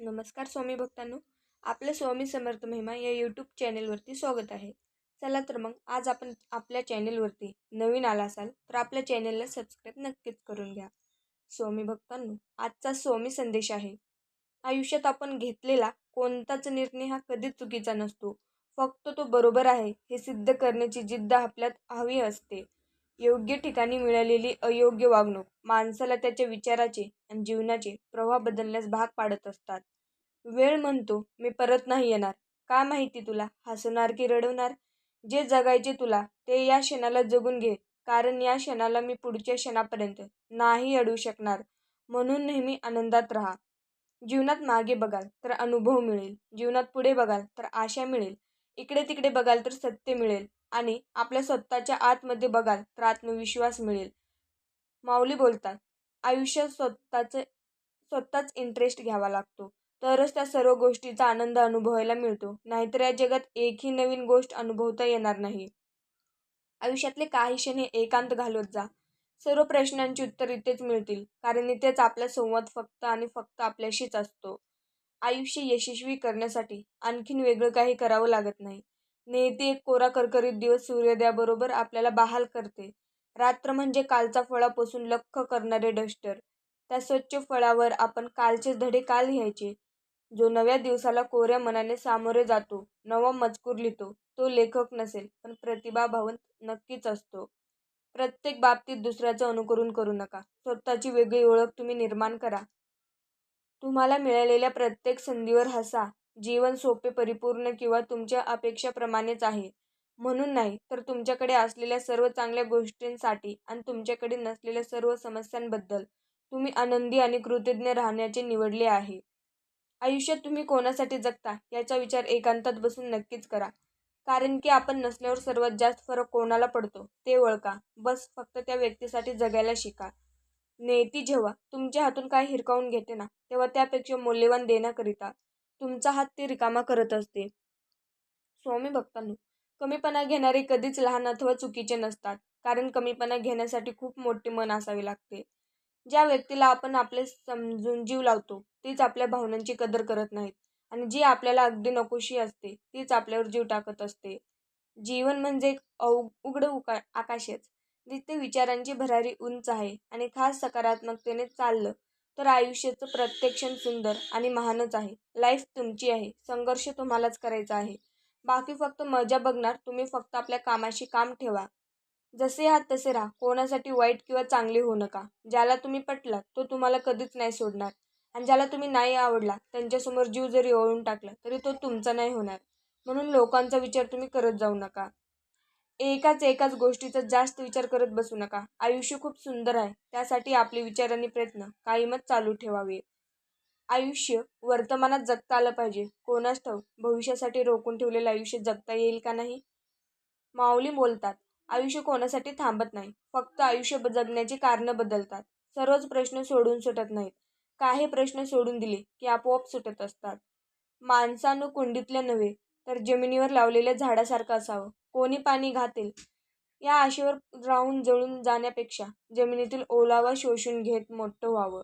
नमस्कार स्वामी भक्तांनो. आपलं स्वामी समर्थ महिमा या यूट्यूब चॅनेलवरती स्वागत आहे. चला तर मग आज आपण आपल्या चॅनेलवरती नवीन आला असाल तर आपल्या चॅनेलला सबस्क्राईब नक्कीच करून घ्या. स्वामी भक्तांनो आजचा स्वामी संदेश आहे. आयुष्यात आपण घेतलेला कोणताच निर्णय हा कधीच चुकीचा नसतो. फक्त तो बरोबर आहे हे सिद्ध करण्याची जिद्द आपल्यात हवी असते. योग्य ठिकाणी मिळालेली अयोग्य वागणूक माणसाला त्याच्या विचाराचे आणि जीवनाचे प्रवाह बदलण्यास भाग पाडत असतात. वेळ म्हणतो मी परत नाही येणार. का माहिती तुला? हसवणार की रडवणार? जे जगायचे तुला ते या क्षणाला जगून घे. कारण या क्षणाला मी पुढच्या क्षणापर्यंत नाही अडवू शकणार. म्हणून नेहमी आनंदात राहा. जीवनात मागे बघाल तर अनुभव मिळेल. जीवनात पुढे बघाल तर आशा मिळेल. इकडे तिकडे बघाल तर सत्य मिळेल. आणि आपल्या स्वतःच्या आतमध्ये बघाल तर आत्मविश्वास मिळेल. माऊली बोलतात आयुष्यात स्वतःचे स्वतःच इंटरेस्ट घ्यावा लागतो. तरच त्या सर्व गोष्टीचा आनंद अनुभवायला मिळतो. नाहीतर या जगात एकही नवीन गोष्ट अनुभवता येणार नाही. आयुष्यातले काही क्षण हे एकांत घालवत जा. सर्व प्रश्नांची उत्तर इथेच मिळतील. कारण इथेच आपला संवाद फक्त आणि फक्त आपल्याशीच असतो. आयुष्य यशस्वी करण्यासाठी आणखीन वेगळं काही करावं लागत नाही. नेहती एक कोरा करकरीत दिवस सूर्योदयाबरोबर आपल्याला बहाल करते. रात्र म्हणजे कालचा फळापासून लख्ख करणारे डस्टर त्या स्वच्छ फळावर आपण कालचे धडे काल लिहायचे? जो नव्या दिवसाला कोऱ्या मनाने सामोरे जातो नवा मजकूर लिहितो तो लेखक नसेल पण प्रतिभाभावंत नक्कीच असतो. प्रत्येक बाबतीत दुसऱ्याचं अनुकरण करू नका. स्वतःची वेगळी ओळख तुम्ही निर्माण करा. तुम्हाला मिळालेल्या प्रत्येक संधीवर हसा. जीवन सोपे परिपूर्ण किंवा तुमच्या अपेक्षाप्रमाणेच आहे. म्हणून नाही तर तुमच्याकडे असलेल्या सर्व चांगल्या गोष्टींसाठी आणि तुमच्याकडे नसलेल्या सर्व समस्यांबद्दल तुम्ही आनंदी आणि कृतज्ञ राहण्याचे निवडले आहे. आयुष्यात तुम्ही कोणासाठी जगता याचा विचार एकांतात बसून नक्कीच करा. कारण की आपण नसल्यावर सर्वात जास्त फरक कोणाला पडतो ते ओळखा. बस फक्त त्या व्यक्तीसाठी जगायला शिका. नेती जेव्हा तुमच्या हातून काय हिरकावून घेते ना तेव्हा त्यापेक्षा मौल्यवान देण्याकरिता तुमचा हात ती रिकामा करत असते. स्वामी भक्तांनो कमीपणा घेणारे कधीच लहान अथवा चुकीचे नसतात कारण कमीपणा घेण्यासाठी खूप मोठे मन असावे लागते. ज्या व्यक्तीला आपण आपले समजून जीव लावतो तीच आपल्या भावनांची कदर करत नाहीत आणि जी आपल्याला अगदी नकोशी असते तीच आपल्यावर जीव टाकत असते. जीवन म्हणजे एक अव उघड उका आकाशच जिथे विचारांची भरारी उंच आहे आणि खास सकारात्मकतेने चाललं तर आयुष्याचं प्रत्येक क्षण सुंदर आणि महानच आहे. लाईफ तुमची आहे. संघर्ष तुम्हालाच करायचा आहे. बाकी फक्त मजा बघणार तुम्ही फक्त आपल्या कामाशी काम ठेवा. जसे आहात तसे राहा. कोणासाठी वाईट किंवा चांगले होऊ नका. ज्याला तुम्ही पटलात तो तुम्हाला कधीच नाही सोडणार. आणि ज्याला तुम्ही नाही आवडला त्यांच्यासमोर जीव जरी ओळून टाकला तरी तो तुमचा नाही होणार. म्हणून लोकांचा विचार तुम्ही करत जाऊ नका. एकाच एकाच गोष्टीचा जास्त विचार करत बसू नका. आयुष्य खूप सुंदर आहे. त्यासाठी आपले विचार आणि प्रयत्न कायमच चालू ठेवावे. आयुष्य वर्तमानात जगता आलं पाहिजे. कोणास ठाऊक? भविष्यासाठी रोखून ठेवलेलं आयुष्य जगता येईल का नाही? माऊली बोलतात आयुष्य कोणासाठी थांबत नाही. फक्त आयुष्य जगण्याची कारणं बदलतात. सर्वच प्रश्न सोडून सुटत नाहीत. काही प्रश्न सोडून दिले की आपोआप सुटत असतात? माणसानं कुंडीतल्या नव्हे तर जमिनीवर लावलेल्या झाडासारखं असावं. कोणी पाणी घातील? या आशेवर राहून जळून जाण्यापेक्षा जमिनीतील ओलावा शोषून घेत मोठं व्हावं.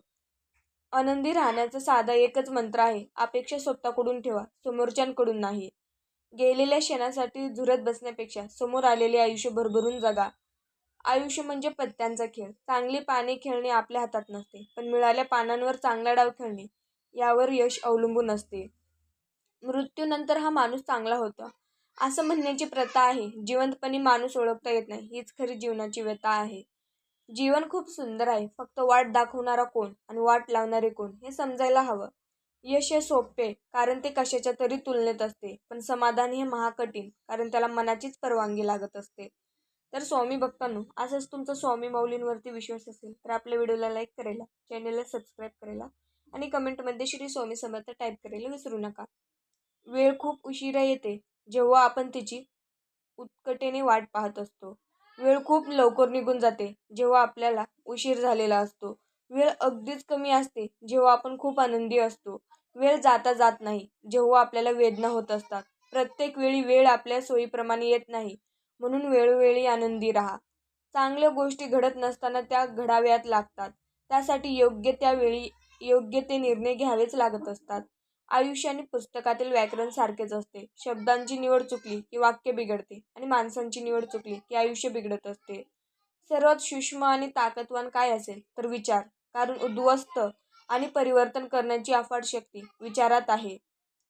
आनंदी राहण्याचा साधा एकच मंत्र आहे अपेक्षा स्वतःकडून ठेवा समोरच्यांकडून नाही. गेलेल्या क्षणासाठी झुरत बसण्यापेक्षा समोर आलेले आयुष्य भरभरून जगा. आयुष्य म्हणजे पत्त्यांचा खेळ. चांगली पाने खेळणे आपल्या हातात नसते पण मिळाल्या पानांवर चांगला डाव खेळणे यावर यश अवलंबून असते. मृत्यूनंतर हा माणूस चांगला होता. असं म्हणण्याची प्रथा आहे. जिवंतपणी माणूस ओळखता येत नाही. हीच खरी जीवनाची व्यथा आहे. जीवन खूप सुंदर आहे. फक्त वाट दाखवणारा कोण आणि वाट लावणारे कोण हे समजायला हवं. यश हे सोपे कारण ते कशाच्या तरी तुलनेत असते. पण समाधान हे महाकठीण कारण त्याला मनाचीच परवानगी लागत असते. तर स्वामी भक्तांनो असंच तुमचा स्वामी माऊलींवरती विश्वास असेल तर आपल्या व्हिडिओला लाईक करायला चॅनेलला सबस्क्राईब करायला आणि कमेंटमध्ये श्री स्वामी समर्थ टाईप करायला विसरू नका. वेळ खूप उशिरा येते. जेव्हा आपण तिची उत्कटेने वाट पाहत असतो. वेळ खूप लवकर निघून जाते जेव्हा आपल्याला उशीर झालेला असतो. वेळ अगदीच कमी असते जेव्हा आपण खूप आनंदी असतो. वेळ जाता जात नाही जेव्हा आपल्याला वेदना होत असतात. प्रत्येक वेळी वेळ आपल्या सोयीप्रमाणे येत नाही म्हणून वेळोवेळी आनंदी राहा. चांगल्या गोष्टी घडत नसताना त्या घडाव्यात लागतात. त्यासाठी योग्य त्या वेळी योग्य ते निर्णय घ्यावेच लागत असतात. आयुष्य आणि पुस्तकातील व्याकरण सारखेच असते. शब्दांची निवड चुकली की वाक्य बिघडते आणि माणसांची निवड चुकली की आयुष्य बिघडत असते. सर्वात सूक्ष्म आणि ताकदवान काय असेल तर विचार. कारण उद्ध्वस्त आणि परिवर्तन करण्याची अफाट शक्ती विचारात आहे.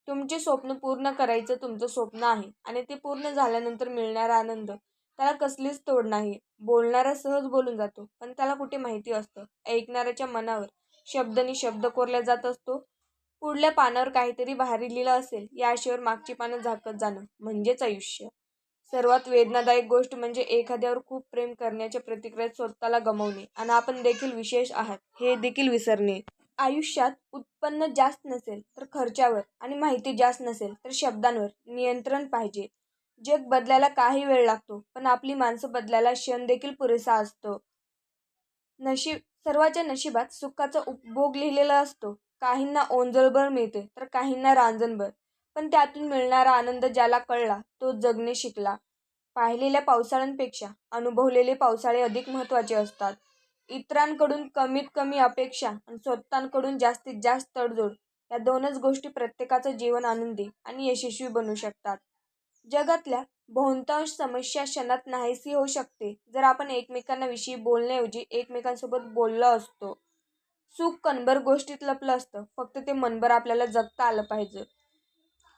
तुमचे स्वप्न पूर्ण करायचं तुमचं स्वप्न आहे आणि ते पूर्ण झाल्यानंतर मिळणारा आनंद त्याला कसलीच तोड नाही. बोलणारा सहज बोलून जातो पण त्याला कुठे माहिती असतं? ऐकणाऱ्याच्या मनावर शब्दनी शब्द कोरला जात असतो पुढल्या पानावर काहीतरी भारी लिहिलं असेल या आशेवर मागची पानं झाकत जाणं म्हणजेच आयुष्य. सर्वात वेदनादायक गोष्ट म्हणजे एखाद्यावर खूप प्रेम करण्याच्या प्रतिक्रियेत स्वतःला गमवणे आणि आपण देखील विशेष आहात हे देखील विसरणे. आयुष्यात उत्पन्न जास्त नसेल तर खर्चावर आणि माहिती जास्त नसेल तर शब्दांवर नियंत्रण पाहिजे. जग बदलायला काही वेळ लागतो पण आपली माणसं बदलायला क्षण देखील पुरेसा असतो. नशीब सर्वाच्या नशिबात सुखाचा उपभोग लिहिलेला असतो. काहींना ओंजळभर मिळते तर काहींना रांजणभर. पण त्यातून मिळणारा आनंद ज्याला कळला तो जगणे शिकला. पाहिलेल्या पावसाळ्यांपेक्षा अनुभवलेले पावसाळे अधिक महत्त्वाचे असतात. इतरांकडून कमीत कमी अपेक्षा आणि स्वतःकडून जास्तीत जास्त तडजोड या दोनच गोष्टी प्रत्येकाचं जीवन आनंदी आणि यशस्वी बनू शकतात. जगातल्या बहुतांश समस्या क्षणात नाहीशी होऊ शकते जर आपण एकमेकांना विषयी बोलण्याऐवजी एकमेकांसोबत बोललो असतो. सुख कणभर गोष्टीत लपलं असतं. फक्त ते मनभर आपल्याला जगता आलं पाहिजे.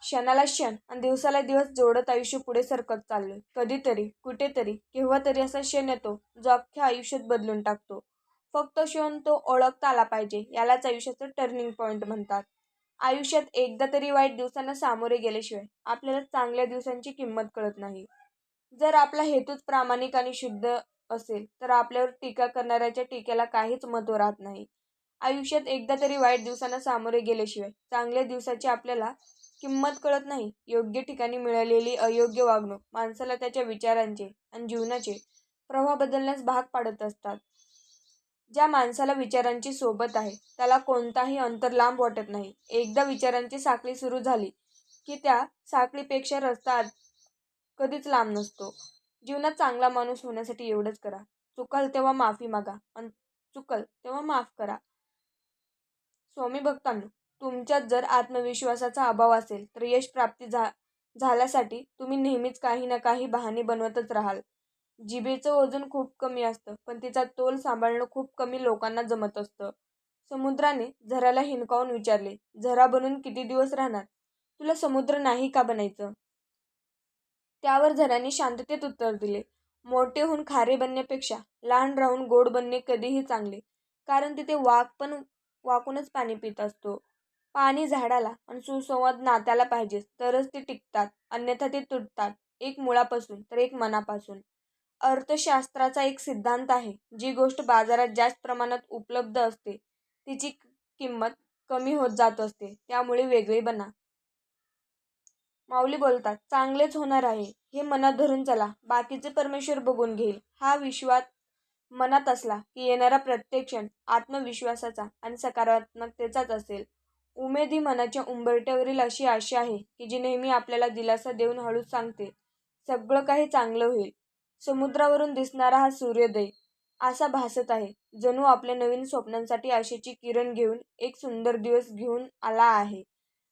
क्षणाला क्षण आणि दिवसाला दिवस जोडत आयुष्य पुढे सरकत चाललोय. कधीतरी कुठेतरी केव्हा तरी असा क्षण येतो जो अख्ख्या आयुष्यात बदलून टाकतो. फक्त क्षण तो ओळखता आला पाहिजे यालाच आयुष्याचं टर्निंग पॉईंट म्हणतात. आयुष्यात एकदा तरी वाईट दिवसांना सामोरे गेल्याशिवाय आपल्याला चांगल्या दिवसांची किंमत कळत नाही. जर आपला हेतूच प्रामाणिक आणि शुद्ध असेल तर आपल्यावर टीका करणाऱ्याच्या टीकेला काहीच महत्त्व राहत नाही. आयुष्यात एकदा तरी वाईट दिवसांना सामोरे गेल्याशिवाय चांगल्या दिवसाची आपल्याला किंमत कळत नाही. योग्य ठिकाणी मिळालेली अयोग्य वागणूक माणसाला त्याच्या विचारांचे आणि जीवनाचे प्रवाह बदलण्यास भाग पाडत असतात. ज्या माणसाला विचारांची सोबत आहे त्याला कोणताही अंतर लांब वाटत नाही. एकदा विचारांची साखळी सुरू झाली की त्या साखळीपेक्षा रस्ता कधीच लांब नसतो. जीवनात चांगला माणूस होण्यासाठी एवढंच करा. चुकल तेव्हा माफी मागा आणि चुकल तेव्हा माफ करा. स्वामी भक्तांनो तुमच्यात जर आत्मविश्वासाचा अभाव असेल तर यश प्राप्ती झा झाल्यासाठी तुम्ही नेहमीच काही ना काही बहाणे बनवतच राहाल. जिभेचं वजन खूप कमी असतं पण तिचा तोल सांभाळणं खूप कमी लोकांना जमत असतं. समुद्राने झराला हिणकावून विचारले झरा बनून किती दिवस राहणार? तुला समुद्र नाही का बनायचं? त्यावर झराने शांततेत उत्तर दिले मोठे होऊन खारे बनण्यापेक्षा लहान राहून गोड बनणे कधीही चांगले कारण तिथे वाघ पण वाकूनच पाणी पित असतो. पाणी झाडाला आणि सुसंवाद नात्याला पाहिजे तरच ते टिकतात अन्यथा ते तुटतात एक मुळापासून तर एक मनापासून. अर्थशास्त्राचा एक सिद्धांत आहे जी गोष्ट बाजारात जास्त प्रमाणात उपलब्ध असते. तिची किंमत कमी होत जात असते त्यामुळे वेगळी बना. माऊली बोलतात चांगलेच होणार आहे हे मनात धरून चला बाकीचे परमेश्वर बघून घेईल. हा विश्वात मनात असला की येणारा प्रत्येक क्षण आत्मविश्वासाचा आणि सकारात्मकतेचाच असेल. उमेद ही मनाच्या उंबरट्यावरील अशी आशा आहे की जी नेहमी आपल्याला दिलासा देऊन हळूच सांगते. सगळं काही चांगलं होईल. समुद्रावरून दिसणारा हा सूर्योदय असा भासत आहे. जणू आपल्या नवीन स्वप्नांसाठी आशेची किरण घेऊन एक सुंदर दिवस घेऊन आला आहे.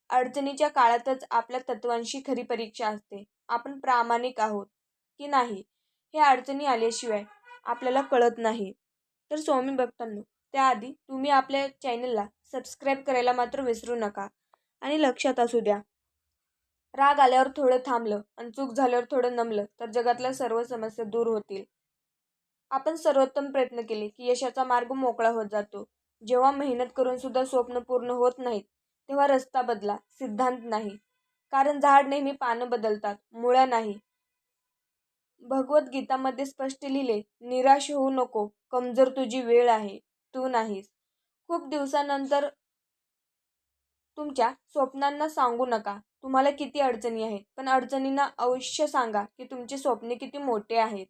अडचणीच्या काळातच आपल्या तत्वांशी खरी परीक्षा असते. आपण प्रामाणिक आहोत की नाही हे अडचणी आल्याशिवाय आपल्याला कळत नाही. तर स्वामी भक्तांनो त्याआधी तुम्ही आपल्या चॅनलला सबस्क्राईब करायला मात्र विसरू नका आणि लक्षात असू द्या. राग आल्यावर थोडं थांबलं आणि चूक झाल्यावर थोडं नमलं तर जगातल्या सर्व समस्या दूर होतील. आपण सर्वोत्तम प्रयत्न केले की यशाचा मार्ग मोकळा होत जातो. जेव्हा मेहनत करून सुद्धा स्वप्न पूर्ण होत नाहीत तेव्हा रस्ता बदला सिद्धांत नाही. कारण झाड नेहमी पानं बदलतात मुळ्या नाही. भगवद्गीतामध्ये स्पष्ट लिहिले निराश होऊ नको कमजोर तुझी वेळ आहे तू नाहीस. खूप दिवसानंतर तुमच्या स्वप्नांना सांगू नका. तुम्हाला किती अडचणी आहेत पण अडचणींना अवश्य सांगा की तुमचे स्वप्ने किती मोठे आहेत.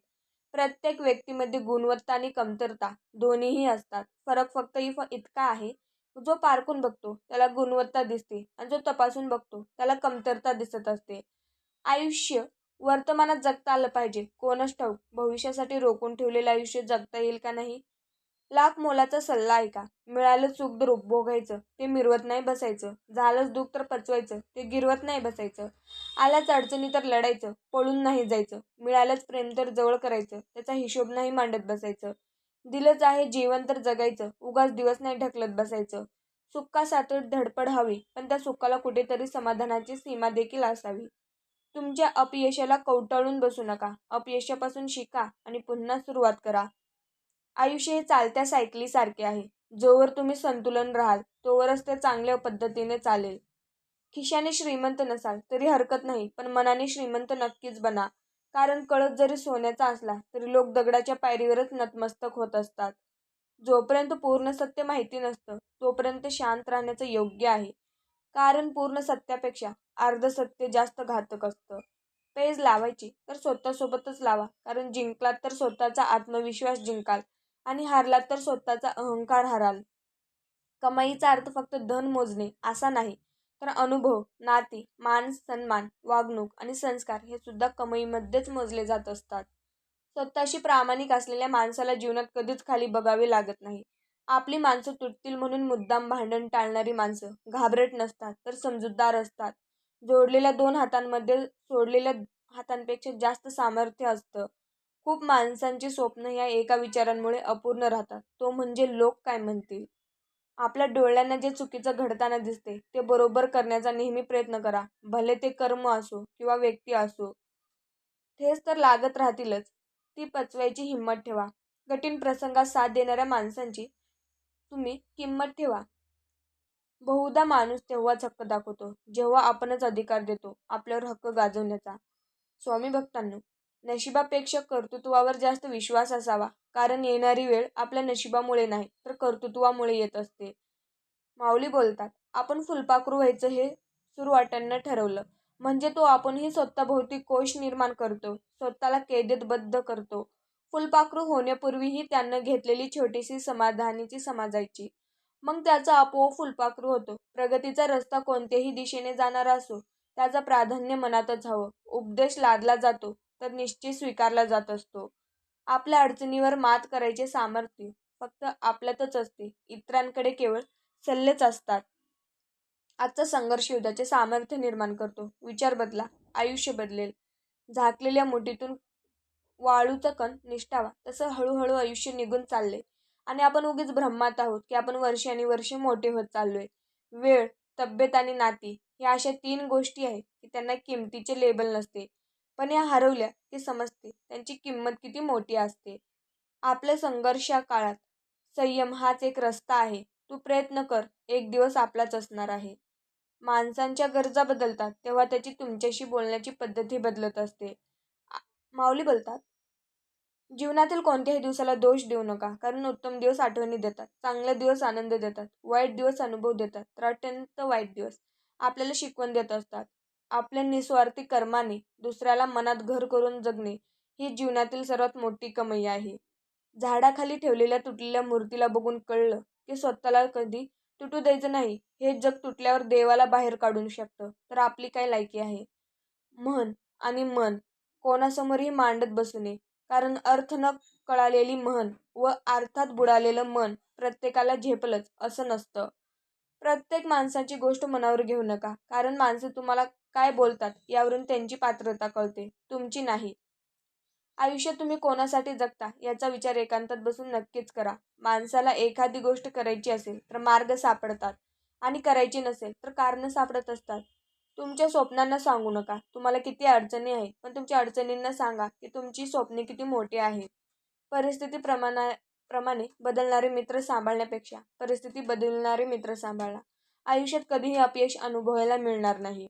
प्रत्येक व्यक्तीमध्ये गुणवत्ता आणि कमतरता दोन्हीही असतात. फरक फक्त इफ इतका आहे जो पारखून बघतो त्याला गुणवत्ता दिसते आणि जो तपासून बघतो त्याला कमतरता दिसत असते. आयुष्य वर्तमानात जगता आलं पाहिजे. कोणच ठाऊक भविष्यासाठी रोखून ठेवलेलं आयुष्य जगता येईल का नाही? लाख मोलाचा सल्ला ऐका. मिळालं चूक दुरूप भोगायचं ते मिरवत नाही बसायचं. झालंच दुःख तर पचवायचं ते गिरवत नाही बसायचं. आल्याच अडचणी तर लढायचं पळून नाही जायचं. मिळालंच प्रेम तर जवळ करायचं त्याचा हिशोब नाही मांडत बसायचं. दिलंच आहे जीवन तर जगायचं उगाच दिवस नाही ढकलत बसायचं. सुखासाठी धडपड हवी पण त्या सुखाला कुठेतरी समाधानाची सीमा देखील असावी. तुमच्या अपयशाला कवटाळून बसू नका. अपयशापासून शिका आणि पुन्हा सुरुवात करा. आयुष्य हे चालत्या सायकलीसारखे आहे. जोवर तुम्ही संतुलन राहाल तोवरच ते चांगल्या पद्धतीने चालेल. खिशाने श्रीमंत नसाल तरी हरकत नाही पण मनाने श्रीमंत नक्कीच बना. कारण कळत जरी सोन्याचा असला तरी लोक दगडाच्या पायरीवरच नतमस्तक होत असतात. जोपर्यंत पूर्ण सत्य माहिती नसतं तोपर्यंत शांत राहण्याचं योग्य आहे. कारण पूर्ण सत्यापेक्षा अर्ध सत्य जास्त घातक असतं. पेज लावायची तर स्वतःसोबतच लावा कारण जिंकलात तर स्वतःचा आत्मविश्वास जिंकाल आणि हारलात तर स्वतःचा अहंकार हाराल. कमाईचा अर्थ फक्त धन मोजणे असा नाही तर अनुभव नाती मान सन्मान वागणूक आणि संस्कार हे सुद्धा कमाईमध्येच मोजले जात असतात. स्वतःशी प्रामाणिक असलेल्या माणसाला जीवनात कधीच खाली बघावे लागत नाही. आपली माणसं तुटतील म्हणून मुद्दाम भांडण टाळणारी माणसं. घाबरट नसतात तर समजूतदार असतात. जोडलेल्या दोन हातांमध्ये सोडलेल्या हातांपेक्षा जास्त सामर्थ्य असतं. खूप माणसांची स्वप्न या एका विचारांमुळे अपूर्ण राहतात. तो म्हणजे लोक काय म्हणतील? आपल्या डोळ्यांना जे चुकीचं घडताना दिसते ते बरोबर करण्याचा नेहमी प्रयत्न करा. भले ते कर्म असो किंवा व्यक्ती असो. ठेस तर लागत राहतीलच. ती पचवायची हिंमत ठेवा. कठीण प्रसंगात साथ देणाऱ्या माणसांची तुम्ही किंमत ठेवा. बहुधा माणूस तेव्हाच हक्क दाखवतो जेव्हा आपणच अधिकार देतो आपल्यावर हक्क गाजवण्याचा. स्वामी भक्तांनो नशिबापेक्षा कर्तृत्वावर जास्त विश्वास असावा कारण येणारी वेळ आपल्या नशिबामुळे नाही तर कर्तृत्वामुळे येत असते. माऊली बोलतात आपण फुलपाखरू व्हायचं हे सुरवाट्यांना ठरवलं. म्हणजे तो आपणही स्वतःभोवती कोश निर्माण करतो स्वतःला कैदेत बद्ध करतो. फुलपाखरू होण्यापूर्वीही त्यानं घेतलेली छोटीशी समाधानीची समाजायची. मग त्याचा आपोआप फुलपाखरू होतो. प्रगतीचा रस्ता कोणत्याही दिशेने जाणारा असो त्याचा प्राधान्य मनातच हवं. उपदेश लादला जातो तर निश्चित स्वीकारला जात असतो. आपल्या अडचणीवर मात करायचे सामर्थ्य फक्त आपल्यातच असते. इतरांकडे केवळ सल्लेच असतात. आजचा संघर्ष युद्धाचे सामर्थ्य निर्माण करतो. विचार बदला आयुष्य बदलेल. झाकलेल्या मुठीतून वाळूचा कण निष्ठावा. तसं हळूहळू आयुष्य निघून चालले आणि आपण उगीच ब्रह्मात आहोत की आपण वर्षे आणि वर्षे मोठे होत चाललोय. वेळ तब्येत आणि नाती ह्या अशा तीन गोष्टी आहेत की त्यांना किमतीचे लेबल नसते. पण या हरवल्या ते समजते. त्यांची किंमत किती मोठी असते. आपल्या संघर्षा काळात संयम हाच एक रस्ता आहे. तू प्रयत्न कर एक दिवस आपलाच असणार आहे. माणसांच्या गरजा बदलतात तेव्हा त्याची तुमच्याशी बोलण्याची पद्धती बदलत असते. माऊली बोलतात जीवनातील कोणत्याही दिवसाला दोष देऊ नका कारण उत्तम दिवस आठवणी देतात चांगले दिवस आनंद देतात वाईट दिवस अनुभव देतात तर अत्यंत वाईट दिवस. आपल्याला शिकवण देत असतात. आपल्या निस्वार्थी कर्माने दुसऱ्याला मनात घर करून जगणे ही जीवनातील सर्वात मोठी कमाई आहे. झाडाखाली ठेवलेल्या तुटलेल्या मूर्तीला बघून कळलं की स्वतःला कधी तुटू द्यायचं नाही. हे जग तुटल्यावर देवाला बाहेर काढू शकतं तर आपली काय लायकी आहे? म्हण आणि मन कोणासमोरही मांडत बसू नये कारण अर्थ न कळालेली म्हण व अर्थात बुडालेलं मन प्रत्येकाला झेपलंच असं नसतं. प्रत्येक माणसाची गोष्ट मनावर घेऊ नका. कारण माणसं तुम्हाला काय बोलतात यावरून त्यांची पात्रता कळते तुमची नाही. आयुष्य तुम्ही कोणासाठी जगता याचा विचार एकांतात बसून नक्कीच करा. माणसाला एखादी गोष्ट करायची असेल तर मार्ग सापडतात. आणि करायची नसेल तर कारणं सापडत असतात. तुमच्या स्वप्नांना सांगू नका. तुम्हाला किती अडचणी आहेत पण तुमच्या अडचणींना सांगा की तुमची स्वप्ने किती मोठी आहेत परिस्थिती प्रमाणा प्रमाणे बदलणारे मित्र सांभाळण्यापेक्षा परिस्थिती बदलणारे मित्र सांभाळा. आयुष्यात कधीही अपयश अनुभवायला मिळणार नाही.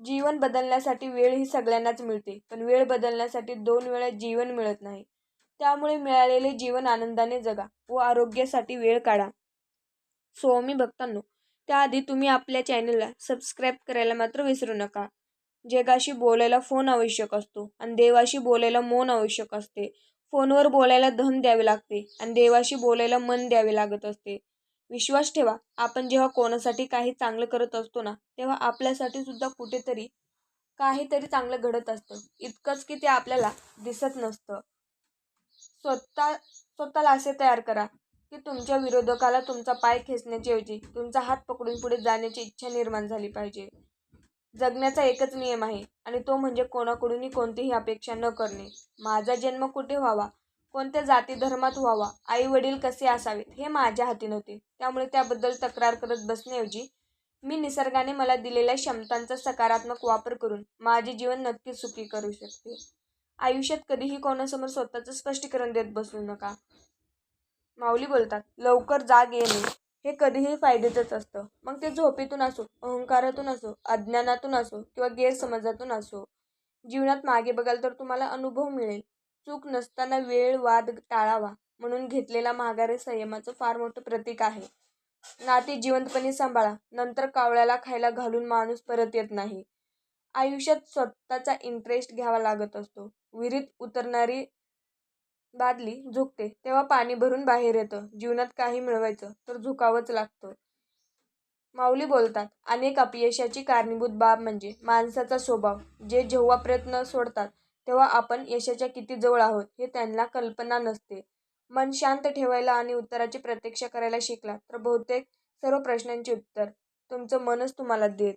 जीवन बदलण्यासाठी वेळ ही सगळ्यांनाच मिळते पण वेळ बदलण्यासाठी दोन वेळा जीवन मिळत नाही. त्यामुळे मिळालेले जीवन आनंदाने जगा व आरोग्यासाठी वेळ काढा. स्वामी भक्तांनो त्याआधी तुम्ही आपल्या चॅनलला सबस्क्राईब करायला मात्र विसरू नका. जगाशी बोलायला फोन आवश्यक असतो आणि देवाशी बोलायला मौन आवश्यक असते. फोनवर बोलायला धन द्यावे लागते आणि देवाशी बोलायला मन द्यावे लागत असते. विश्वास ठेवा आपण जेव्हा कोणासाठी काही चांगलं करत असतो ना तेव्हा आपल्यासाठी सुद्धा कुठेतरी काहीतरी चांगलं घडत असतं. इतकंच की ते आपल्याला दिसत नसतं. स्वतः स्वतःला असे तयार करा. की तुमच्या विरोधकाला तुमचा पाय खेचण्याच्याऐवजी तुमचा हात पकडून पुढे जाण्याची इच्छा निर्माण झाली पाहिजे. जगण्याचा एकच नियम आहे आणि तो म्हणजे कोणाकडूनही कोणतीही अपेक्षा न करणे. माझा जन्म कुठे व्हावा? कोणत्या जाती धर्मात व्हावा? आई वडील कसे असावेत? हे माझ्या हाती नव्हते. त्यामुळे त्याबद्दल तक्रार करत बसण्याऐवजी मी निसर्गाने मला दिलेल्या क्षमतांचा सकारात्मक वापर करून माझे जीवन नक्कीच सुखी करू शकते. आयुष्यात कधीही कोणासमोर स्वतःचं स्पष्टीकरण देत बसू नका. माऊली बोलतात लवकर जाग येणे हे कधीही फायद्याचंच असतं. मग ते झोपेतून असो अहंकारातून असो अज्ञानातून असो किंवा गैरसमजातून असो जीवनात मागे बघाल तर तुम्हाला अनुभव मिळेल. चूक नसताना वेळ वाद टाळावा म्हणून घेतलेला माघारे संयमाचं फार मोठं प्रतीक आहे. नाती जिवंतपणे सांभाळा नंतर कावळ्याला खायला घालून माणूस परत येत नाही. आयुष्यात स्वतःचा इंटरेस्ट घ्यावा लागत असतो. विहिरीत उतरणारी बादली झुकते तेव्हा पाणी भरून बाहेर येतं. जीवनात काही मिळवायचं तर झुकावंच लागतं. माऊली बोलतात अनेक अपयशाची कारणीभूत बाब म्हणजे माणसाचा स्वभाव. जे जेव्हा प्रयत्न सोडतात तेव्हा आपण यशाच्या किती जवळ आहोत हे त्यांना कल्पना नसते. मन शांत ठेवायला आणि उत्तराची प्रतीक्षा करायला शिकला तर बहुतेक सर्व प्रश्नांची उत्तर तुमचं मनच तुम्हाला देत.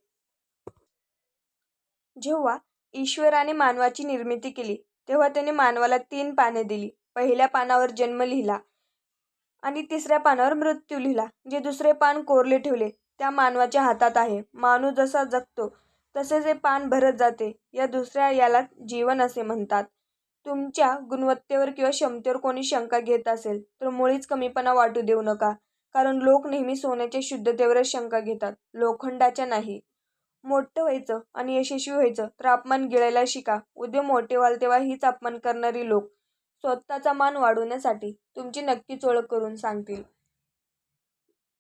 जेव्हा ईश्वराने मानवाची निर्मिती केली तेव्हा त्याने मानवाला तीन पाने दिली. पहिल्या पानावर जन्म लिहिला आणि तिसऱ्या पानावर मृत्यू लिहिला. जे दुसरे पान कोरले ठेवले त्या मानवाच्या हातात आहे. माणूस जसा जगतो तसे जे पान भरत जाते या दुसऱ्या याला जीवन असे म्हणतात. तुमच्या गुणवत्तेवर किंवा क्षमतेवर कोणी शंका घेत असेल तर मुळीच कमीपणा वाटू देऊ नका. कारण लोक नेहमी सोन्याच्या शुद्धतेवरच शंका घेतात. लोखंडाच्या नाही. मोठं व्हायचं आणि यशस्वी व्हायचं तर अपमान गिळायला शिका. उद्या मोठे व्हाल तेव्हा हीच अपमान करणारी लोक. स्वतःचा मान वाढवण्यासाठी तुमची नक्कीच ओळख करून सांगतील.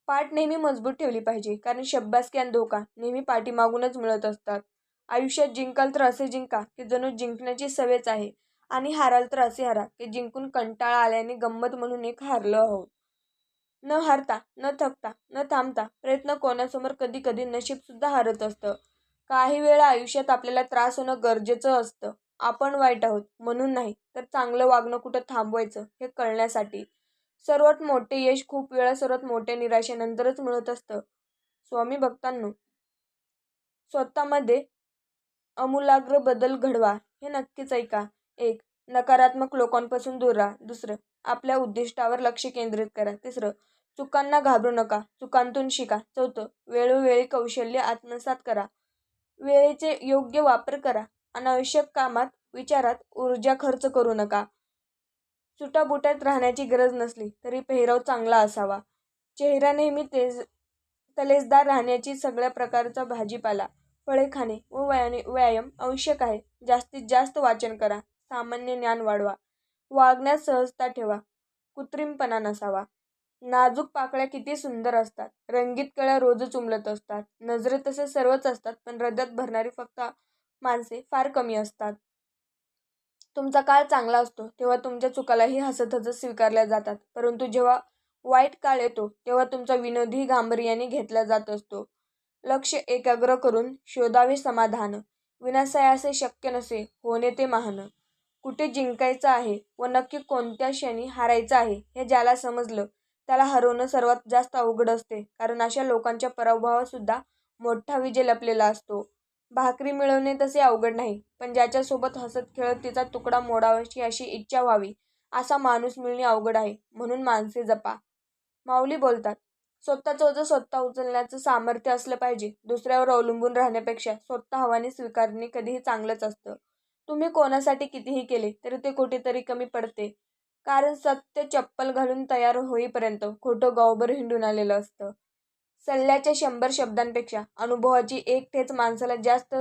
पाठ नेहमी मजबूत ठेवली पाहिजे कारण शब्बासकी आणि धोका नेहमी पाठीमागूनच मिळत असतात. आयुष्यात जिंकाल तर असे जिंका की जणू जिंकण्याची सवयच आहे आणि हाराल तर असे हारा की जिंकून कंटाळा आल्याने गंमत म्हणून एक हारलं आहोत. न हारता न थकता न थांबता प्रयत्न कोणासमोर कधी कधी नशीबसुद्धा हारत असतं. काही वेळा आयुष्यात आपल्याला त्रास होणं गरजेचं असतं. आपण वाईट आहोत म्हणून नाही तर चांगलं वागणं कुठं थांबवायचं हे कळण्यासाठी. सर्वात मोठे यश खूप वेळा सर्वात मोठ्या निराशेनंतरच मिळत असतं. स्वामी भक्तांनो स्वतःमध्ये अमूलाग्र बदल घडवा हे नक्कीच ऐका. एक नकारात्मक लोकांपासून दूर राहा. दुसरं आपल्या उद्दिष्टावर लक्ष केंद्रित करा. तिसरं चुकांना घाबरू नका. चुकांतून शिका. चौथं वेळोवेळी कौशल्य आत्मसात करा. वेळेचे योग्य वापर करा. अनावश्यक कामात विचारात ऊर्जा खर्च करू नका. सुटाबुटात राहण्याची गरज नसली तरी पेहराव चांगला असावा. चेहरा नेहमी तेज तलेसदार राहण्याची सगळ्या प्रकारचा भाजीपाला फळे खाणे व व्यायाने व्यायाम आवश्यक आहे. जास्तीत जास्त वाचन करा. सामान्य ज्ञान वाढवा. वागण्यात सहजता ठेवा. कृत्रिमपणा नसावा. नाजूक पाकळ्या किती सुंदर असतात. रंगीत कळ्या रोजच उमलत असतात. नजरेत तसे सर्वच असतात पण हृदयात भरणारी फक्त माणसे फार कमी असतात. तुमचा काळ चांगला असतो तेव्हा तुमच्या चुकालाही हसत हसत स्वीकारल्या जातात. परंतु जेव्हा वाईट काळ येतो तेव्हा तुमचा विनोदी गांभीर्याने घेतला जात असतो. लक्ष एकाग्र करून शोधावे समाधान. विनाशयासे शक्य नसे होणे ते महान. कुठे जिंकायचं आहे व नक्की कोणत्या क्षणी हारायचं आहे हे ज्याला समजलं त्याला हरवणं सर्वात जास्त अवघड असते. कारण अशा लोकांच्या पराभवातसुद्धा मोठा विजय लपलेला असतो. भाकरी मिळवणे तसे अवघड नाही पण ज्याच्यासोबत हसत खेळत तिचा तुकडा मोडावाची अशी इच्छा व्हावी असा माणूस मिळणे अवघड आहे म्हणून माणसे जपा. माऊली बोलतात स्वतःचं ओझं स्वतः उचलण्याचं सामर्थ्य असलं पाहिजे दुसऱ्यावर अवलंबून राहण्यापेक्षा स्वतः हवाने स्वीकारणे कधीही चांगलंच असतं. तुम्ही कोणासाठी कितीही केले तरी ते कुठेतरी कमी पडते. कारण सत्य चप्पल घालून तयार होईपर्यंत खोटं गावभर हिंडून आलेलं असतं. सल्ल्याच्या शंभर शब्दांपेक्षा अनुभवाची एक ठेच माणसाला जास्त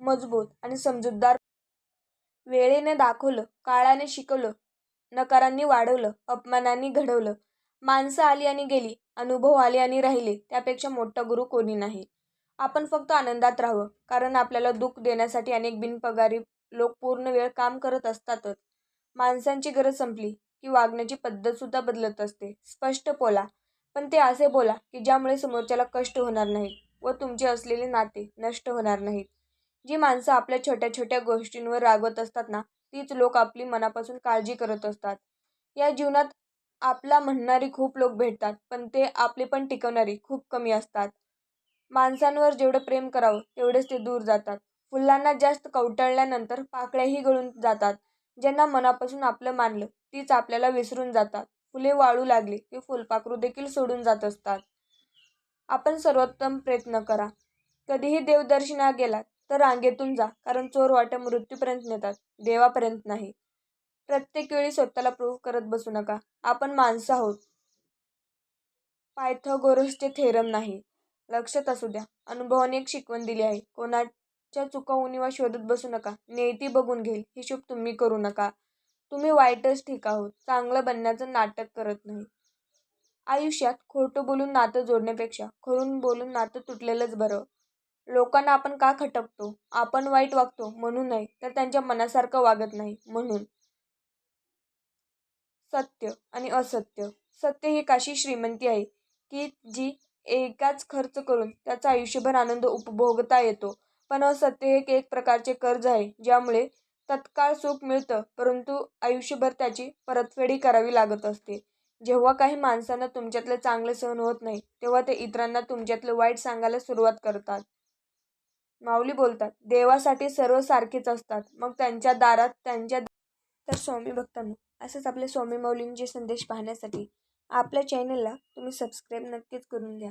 मजबूत आणि समजूतदार वेळेने दाखवलं काळाने शिकवलं नकारांनी वाढवलं अपमानांनी घडवलं. माणसं आली आणि गेली अनुभव आले आणि राहिले त्यापेक्षा मोठा गुरु कोणी नाही. आपण फक्त आनंदात राहावं कारण आपल्याला दुःख देण्यासाठी अनेक बिनपगारी लोक पूर्ण वेळ काम करत असतातच. माणसांची गरज संपली की वागण्याची पद्धतसुद्धा बदलत असते. स्पष्ट बोला. पण ते असे बोला की ज्यामुळे समोरच्याला कष्ट होणार नाहीत व तुमचे असलेले नाते नष्ट होणार नाहीत. जी माणसं आपल्या छोट्या छोट्या गोष्टींवर रागवत असतात ना तीच लोक आपली मनापासून काळजी करत असतात. या जीवनात आपला म्हणणारी खूप लोक भेटतात पण ते आपले पण टिकवणारी खूप कमी असतात. माणसांवर जेवढं प्रेम करावं तेवढेच ते दूर जातात. फुलांना जास्त कवटळल्यानंतर पाकळ्याही गळून जातात. ज्यांना मनापासून आपलं मानलं तीच आपल्याला विसरून जातात. फुले वाळू लागली की फुलपाखरू देखील सोडून जात असतात. आपण सर्वोत्तम प्रयत्न करा. कधीही देवदर्शना गेलात तर रांगेतून जा कारण चोर वाट्या मृत्यूपर्यंत नेतात देवापर्यंत नाही. प्रत्येक वेळी स्वतःला प्रूव्ह करत बसू नका. आपण माणसं आहोत. पायथगोरसचे थेरम नाही. लक्षात असू द्या. अनुभवाने एक शिकवण दिली आहे. कोणाच्या चुका उणीवा शोधत बसू नका. नेती बघून घेईल. हिशोब तुम्ही करू नका. तुम्ही वाईटच ठीक आहोत. चांगलं बनण्याचं नाटक करत नाही. आयुष्यात खोटं बोलून नातं जोडण्यापेक्षा खरून बोलून नातं तुटलेलंच बरं. लोकांना आपण का खटकतो? आपण वाईट वागतो म्हणून नाही तर त्यांच्या मनासारखं वागत नाही म्हणून. सत्य आणि असत्य. सत्य ही काशी श्रीमंती आहे की जी एकाच खर्च करून त्याचा आयुष्यभर आनंद उपभोगता येतो. पण असत्य हे एक प्रकारचे कर्ज आहे ज्यामुळे तत्काळ सुख मिळतं परंतु आयुष्यभर त्याची परतफेडी करावी लागत असते. जेव्हा काही माणसांना तुमच्यातलं चांगलं सहन होत नाही तेव्हा ते इतरांना तुमच्यातलं वाईट सांगायला सुरुवात करतात. माऊली बोलतात देवासाठी सर्व सारखेच असतात. मग त्यांच्या दारात त्यांच्या तर स्वामी भक्तांनो असंच आपल्या स्वामी माऊलींचे संदेश पाहण्यासाठी आपल्या चॅनलला तुम्ही सबस्क्राईब नक्कीच करून घ्या.